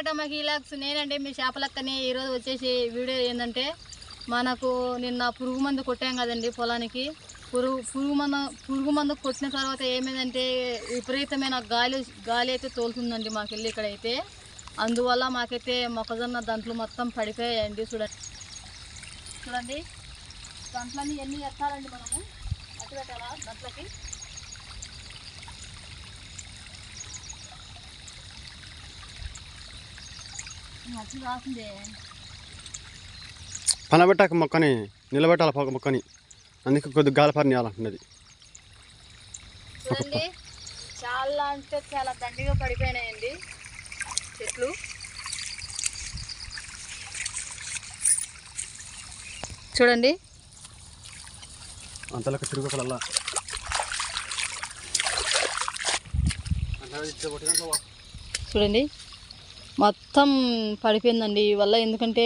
Welcome మా హీలాక్స్ నేనండి మీ చేపలక్కని ఈరోజు వచ్చేసి వీడియో ఏంటంటే మనకు నిన్న పురుగు మందు కొట్టాం కదండి పొలానికి. పురుగు పురుగు మందు పురుగు మందు కొట్టిన తర్వాత ఏమైందంటే విపరీతమైన గాలి గాలి అయితే తోలుతుందండి మాకు వెళ్ళి ఇక్కడైతే. అందువల్ల మాకైతే మొక్కజొన్న దంట్లు మొత్తం పడిపోయాయండి చూడండి. చూడండి. దంట్లన్నీ ఎన్ని ఎత్తాలండి మనము? అటు పెట్టాలా దంట్లకి? పనబెట్టాక మొక్కని నిలబెట్టాలి పొగ మొక్కని. అందుకే కొద్దిగా గాలిపారిని ఇవ్వాలంటున్నది చూడండి చాలా అంటే చాలా దండిగా పడిపోయినాయండి చెట్లు. చూడండి. అంతలోకి తిరుగుకలల్లా చూడండి. మొత్తం పడిపోయిందండి ఈ వల్ల. ఎందుకంటే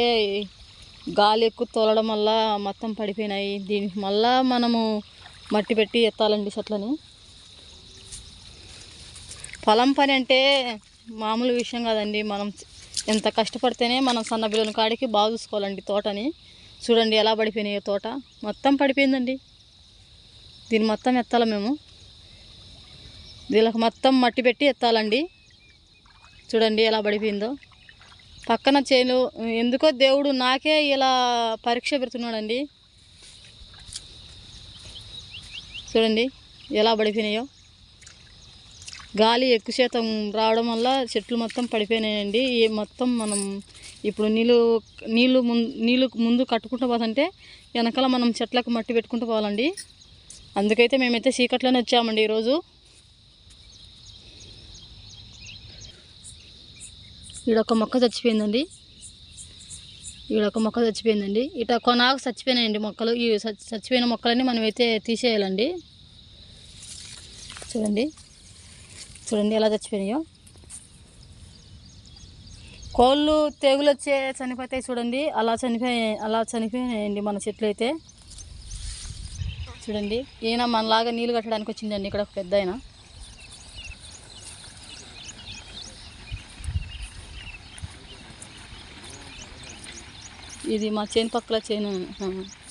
గాలి ఎక్కువ తోలడం వల్ల మొత్తం పడిపోయినాయి. దీనికి మళ్ళా మనము మట్టి పెట్టి ఎత్తాలండి చెట్లని. పొలం పని అంటే మామూలు విషయం కాదండి. మనం ఎంత కష్టపడితేనే మనం సన్న బిల్లుల కాడికి బాగా చూసుకోవాలండి తోటని. చూడండి ఎలా పడిపోయినాయో తోట. మొత్తం పడిపోయిందండి. దీన్ని మొత్తం ఎత్తాలి మేము? దీనికి మొత్తం మట్టి పెట్టి ఎత్తాలండి. చూడండి ఎలా పడిపోయిందో. పక్కన చేను ఎందుకో దేవుడు నాకే ఇలా పరీక్ష పెడుతున్నాడండి. చూడండి ఎలా పడిపోయినాయో. గాలి ఎక్కువ శాతం రావడం వల్ల చెట్లు మొత్తం పడిపోయినాయండి. ఈ మొత్తం మనం ఇప్పుడు నీళ్ళు నీళ్ళు ముందు నీళ్ళు ముందు కట్టుకుంటూ పోతుంటే వెనకాల మనం చెట్లకు మట్టి పెట్టుకుంటూ పోవాలండి. అందుకైతే మేమైతే చీకట్లోనే వచ్చామండి ఈరోజు. ఈడొక మొక్క చచ్చిపోయిందండి. ఈడొక మొక్క చచ్చిపోయిందండి. ఇట కొనాకు చచ్చిపోయినాయండి మొక్కలు. ఈ చచ్చిపోయిన మొక్కలన్నీ మనం అయితే తీసేయాలండి. చూడండి. చూడండి ఎలా చచ్చిపోయినాయో. కోళ్ళు తెగులు వచ్చే చనిపోతాయి చూడండి. అలా చనిపోయి అలా చనిపోయినాయండి మన చెట్లు అయితే చూడండి. ఈయన మనలాగా నీళ్ళు కట్టడానికి వచ్చిందండి ఇక్కడ ఒక పెద్ద ఇది మా చేను పక్కల చేను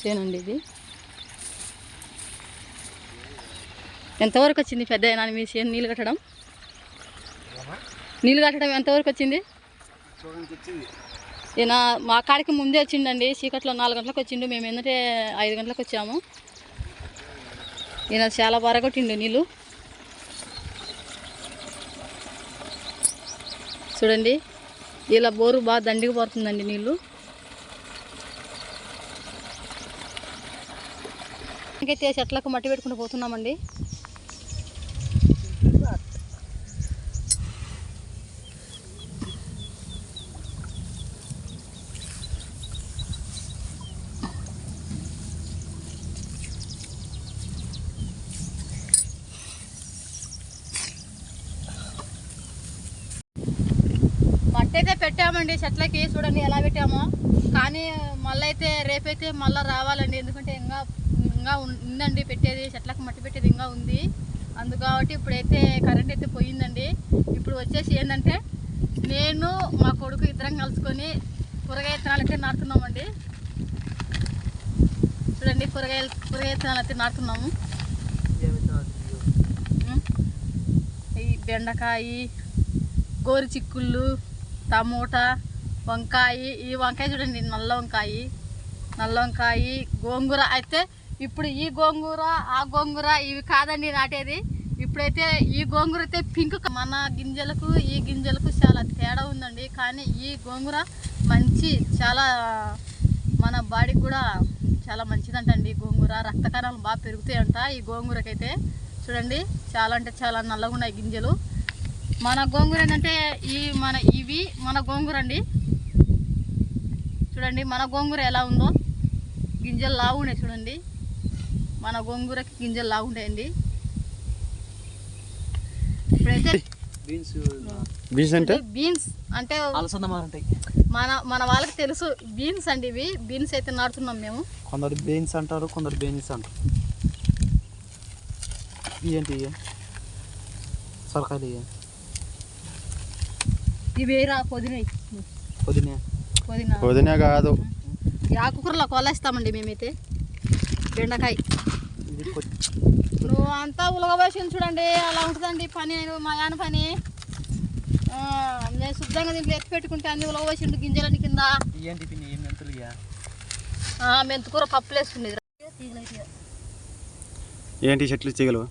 చేను అండి ఇది. ఎంతవరకు వచ్చింది పెద్ద అయినా మీ చేను నీళ్ళు కట్టడం? నీళ్ళు కట్టడం ఎంతవరకు వచ్చింది? ఈయన మా కాడికి ముందే వచ్చిండండి చీకట్లో నాలుగు గంటలకు వచ్చిండు మేము ఏంటంటే ఐదు గంటలకు వచ్చాము. ఈయన చాలా బాగా కొట్టిండు నీళ్ళు. చూడండి ఇలా బోరు బాగా దండిగా పడుతుందండి నీళ్ళు. ఇంకైతే చెట్లకు మట్టి పెట్టుకుంటూ పోతున్నామండి. మట్టి అయితే పెట్టామండి చెట్లకి చూడండి ఎలా పెట్టామో. కానీ మళ్ళీ అయితే రేపైతే మళ్ళీ రావాలండి ఎందుకంటే ఇంకా ఇంకా ఉందండి పెట్టేది చెట్లకు మట్టి పెట్టేది ఇంకా ఉంది. అందు కాబట్టి ఇప్పుడైతే కరెంట్ అయితే పోయిందండి. ఇప్పుడు వచ్చేసి ఏంటంటే నేను మా కొడుకు ఇద్దరం కలుసుకొని కూరగాయ విత్తనాలు అయితే నాటుతున్నామండి చూడండి కూరగాయలు కూరగాయ విత్తనాలు అయితే నాటుతున్నాము ఈ బెండకాయ గోరు చిక్కుళ్ళు టమోటా వంకాయ. ఈ వంకాయ చూడండి నల్ల వంకాయ. నల్ల వంకాయ గోంగూర అయితే ఇప్పుడు ఈ గోంగూర ఆ గోంగూర ఇవి కాదండి నాటేది. ఇప్పుడైతే ఈ గోంగూర అయితే పింక్ మన గింజలకు ఈ గింజలకు చాలా తేడా ఉందండి. కానీ ఈ గోంగూర మంచి చాలా మన బాడీకి కూడా చాలా మంచిదంటండి. ఈ గోంగూర రక్త కణాలు బాగా పెరుగుతాయంట ఈ గోంగూరకైతే. చూడండి చాలా అంటే చాలా నల్లగా ఉన్నాయి గింజలు. మన గోంగూర ఏంటంటే ఈ మన ఇవి మన గోంగూర అండి. చూడండి మన గోంగూర ఎలా ఉందో. గింజలు లావు ఉన్నాయి చూడండి. మన గోంగూరకి గింజలు ఇప్పుడైతే బీన్స్ బీన్స్ అంటే? బీన్స్ అంటే మన మన వాళ్ళకి తెలుసు బీన్స్ అండి ఇవి. బీన్స్ అయితే నాటుతున్నాం మేము. కొందరు బీన్స్ అంటారు కొందరు బీన్స్ అంటారు. సొరకాయలు పొద్దునే పుదీనా వదినే కాదు. ఆకుకూరలో కొలేస్తామండి మేమైతే. బెండకాయ. నువ్వు అంతా ఉలగబోసింది చూడండి అలా ఉంటుందండి పని మా ఆయన పని. నేను శుద్ధంగా దీంట్లో ఎత్తి పెట్టుకుంటే అన్ని ఉలగబోసిండు గింజలన్నీ కింద. మెంతికూర పప్పులు వేసుకునేది ఏంటి చెట్లు తీగలు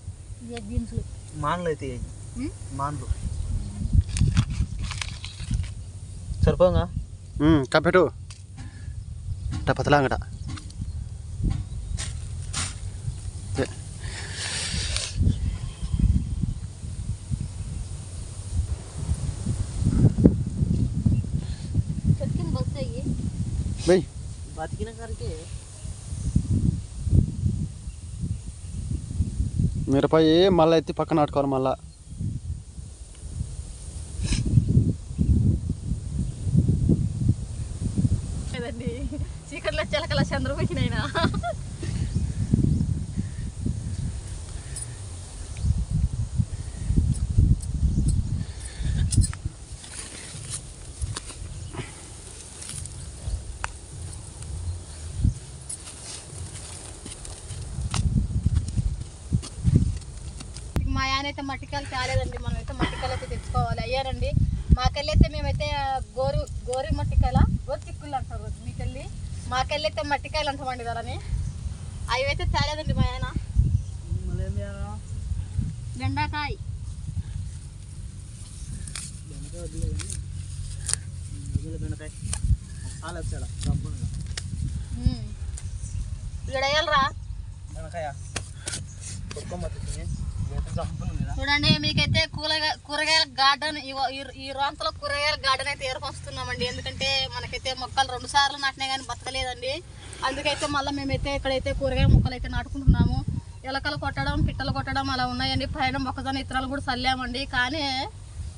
బీన్సులు మాన్లు అయితే? మాన్లు. సరిపోగా కప్పెట్టు. పతలాంగట. వెయ్ బతికిన కాడికి. మిరపయ్యి మళ్ళీ ఎత్తి పక్కన నాటుకోవాలి మళ్ళా. లేదండి చీకట్లో చిలకల చంద్రపోయినైనా ఆయన అయితే మట్టికాయలు తేలేదండి మనం అయితే మట్టికాయలు అయితే తెచ్చుకోవాలి. అయ్యారండి. మాకెళ్ళి అయితే మేమైతే గోరు గోరి మట్టికాయల? గోరు చిక్కుళ్ళు అంటారు మీకెళ్ళి మాకెళ్ళి అయితే మట్టికాయలు అంటామండి ధరని అవి అయితే తేలేదండి మా ఆయన. బెండకాయ. ఇక్కడ వేయాలరా. బెండకాయ. చూడండి మీకైతే కూరగాయల గార్డెన్ ఈ- రోంతలో కూరగాయల గార్డెన్ అయితే ఏర్పరుస్తున్నామండి. ఎందుకంటే మనకైతే మొక్కలు రెండు సార్లు నాటినా కానీ బతకలేదండి. అందుకైతే మళ్ళీ మేమైతే ఇక్కడైతే కూరగాయ మొక్కలు అయితే నాటుకుంటున్నాము. ఎలకలు కొట్టడం పిట్టలు కొట్టడం అలా ఉన్నాయండి. పైన మొక్కజొన్న ఇతరాలు కూడా చల్లామండి. కానీ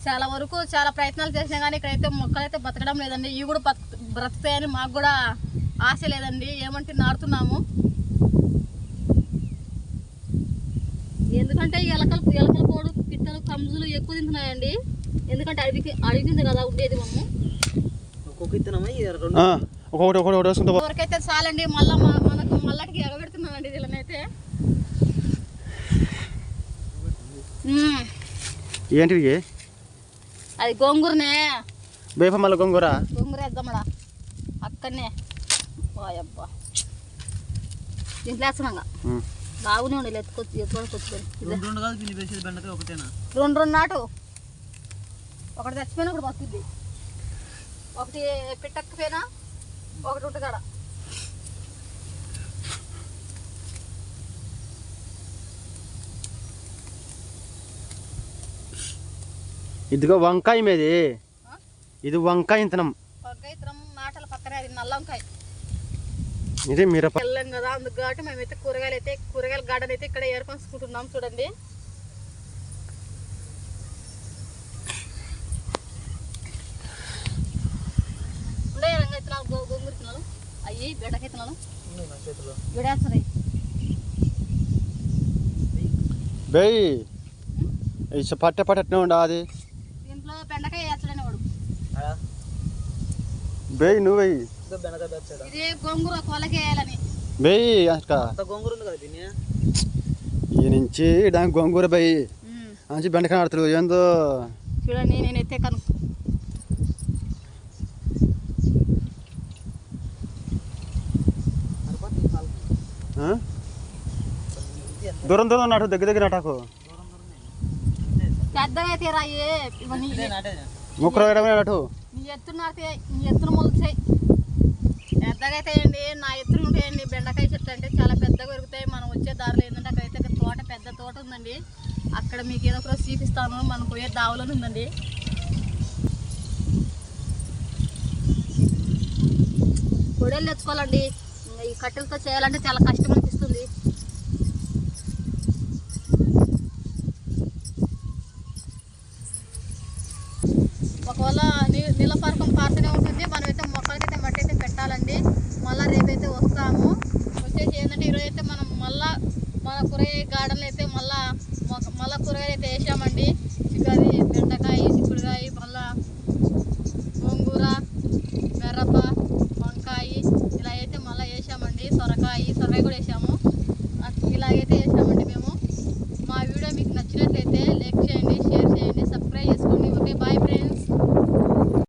చాలా వరకు చాలా ప్రయత్నాలు చేసినా కానీ ఇక్కడైతే మొక్కలు అయితే బతకడం లేదండి. ఇవి కూడా బతు బ్రతుకుతాయని మాకు కూడా ఆశ లేదండి. ఏమంటే నాటుతున్నాము ఎందుకంటే ఈ ఎలకలు ఎలకల పోడు పిట్టలు కంజులు ఎక్కువ తింటున్నాయండి. ఎందుకంటే అడవికి అడవికింది కదా ఉండేది మనము. ఒక్కొక్క ఇత్తనమా? ఈ రెండు? ఆ, ఒకటి వేసుకుంటా. ఎవరికైతే చాలండి మళ్ళా మనకు మళ్ళటికి ఎగబెడుతున్నామండి వీళ్ళనైతే. ఏంటివి ఇవి? అది గోంగూరనే. బేప మళ్ళీ గొంగూర? గోంగూర వేద్దామడా అక్కడనే. అబ్బా దీంట్లో వేస్తున్నాగా ఉమ్. బాగునే ఉండి ఎత్తుకొచ్చి ఎత్తుకొచ్చుకొని ఇదే. రెండు రెండు కాదు పిన్ని వేసేది బెండకాయ ఒకటేనా? రెండు రెండు నాటు. ఒకటి చచ్చిపోయినా ఒకటి బతుకుద్ది. ఒకటి పిట్టకపోయినా ఒకటి ఉంటుంది కాడ ఇదిగో వంకాయ మీది? ఇది వంకాయ ఇంతనం. వంకాయ ఇతరం నాటల పక్కనే అది నల్ల వంకాయ. ఇది మిరప వెళ్ళాం కదా అందుకు కాబట్టి మేమైతే కూరగాయలు అయితే కూరగాయల గార్డెన్ అయితే ఇక్కడ ఏర్పరచుకుంటున్నాం చూడండి. ఉండే రంగా ఇత్తనాలు గో గోంగూర ఇత్తనాలు అయ్యి బెండకాయ ఇత్తనాలు ఉన్నాయి నా చేతిలో విడేస్తున్నాయి బేయ్ ఇది పట్టే పట్టనే ఉండా అది? దీంట్లో బెండకాయ వేస్తాడని వాడు బేయ్ నువ్వు బెండకాయ ఇది గోంగూర కొలకి వేయాలని. బేయ్ అక్క. అంత గోంగూర ఉంది కదా పిన్ని ఈ నుంచి దానికి గొంగూర మంచి బెండకాయ ఆడుతారు ఏందో? చూడండి నేనైతే కను. సరిపోతుంది చాలు. ఆ? ఇది ఎంత దూరం దూరం నాటు దగ్గర దగ్గర నాటాకు. పెద్దగా వేయడమే నాటు. నీ ఎత్తున నీ ఎత్తున మొలుచాయి పెద్దగా అయితే అండి నా ఇద్దరు ఉంటాయండి. బెండకాయ చెట్లు అంటే చాలా పెద్దగా పెరుగుతాయి. మనం వచ్చే దారిలో ఏంటంటే అక్కడైతే అక్కడ తోట పెద్ద తోట ఉందండి. అక్కడ మీకు ఏదో ఒకరోజు చూపిస్తాను. మనం పోయే దావలోనే ఉందండి. గొడవలు తెచ్చుకోవాలండి. ఈ కట్టెలతో చేయాలంటే చాలా కష్టం